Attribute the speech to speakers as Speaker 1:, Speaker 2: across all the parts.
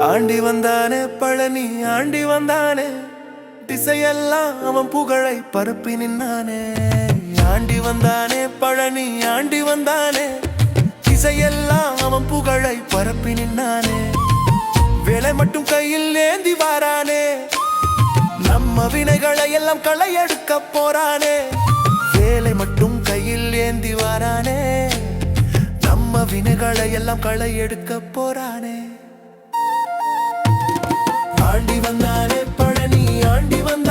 Speaker 1: Aunty வந்தானே Palani aunty வந்தானே. திசையெல்லாம் அவன் புகழை பரப்பி நின்னானே. ஆண்டி வந்தானே பழனி ஆண்டி வந்தானே. திசையெல்லாம் அவன் புகழை பரப்பி நின்னானே. வேலை மட்டும் கையில் ஏந்தி வாரானே. நம்ம வினைகளை எல்லாம் களை எடுக்க போறானே. வேலை மட்டும் கையில் ஏந்தி வாரானே. நம்ம வினைகளை எல்லாம் களை எடுக்க போறானே. ஆண்டி வந்தானே பழனி ஆண்டி வந்த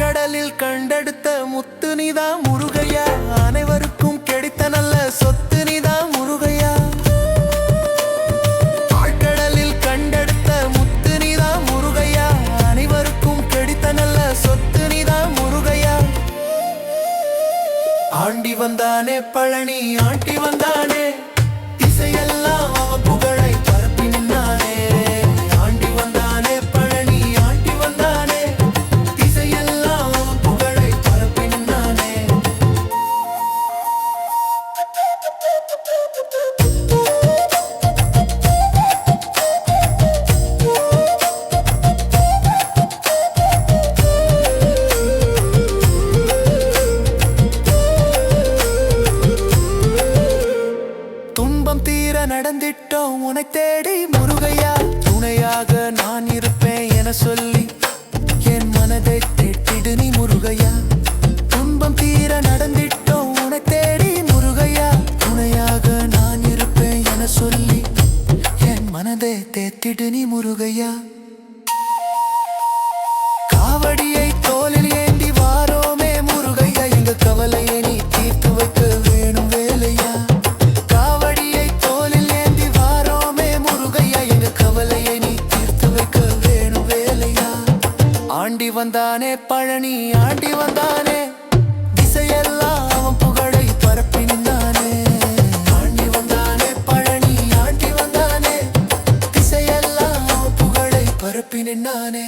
Speaker 1: கடலில் கண்டெடுத்த முத்து நீதா முருகையா. அனைவருக்கும் கிடைத்த நல்ல சொத்து நீதா முருகையா. ஆழ்கடலில் கண்டெடுத்த முத்து நீதா முருகையா. அனைவருக்கும் கிடைத்த நல்ல சொத்து நீதா முருகையா. ஆண்டி வந்தானே பழனி ஆண்டி வந்தானே. நடந்திட்டோம். உனை தேடி முருகையா துணையாக நான் இருப்பேன் என சொல்லி என் மனதை தேட்டிடு நீ முருகையா. துன்பம் தீர நடந்திட்டோம். உனை தேடி முருகையா துணையாக நான் இருப்பேன் என சொல்லி என் மனதை தேத்திடு நீ முருகையா. ஆண்டி வந்தானே பழனி ஆண்டி வந்தானே. திசையெல்லாம் அவன் புகழை பரப்பி நின்றானே. ஆண்டி வந்தானே பழனி ஆண்டி வந்தானே. திசையெல்லாம் அவன் புகழை பரப்பி நின்றானே.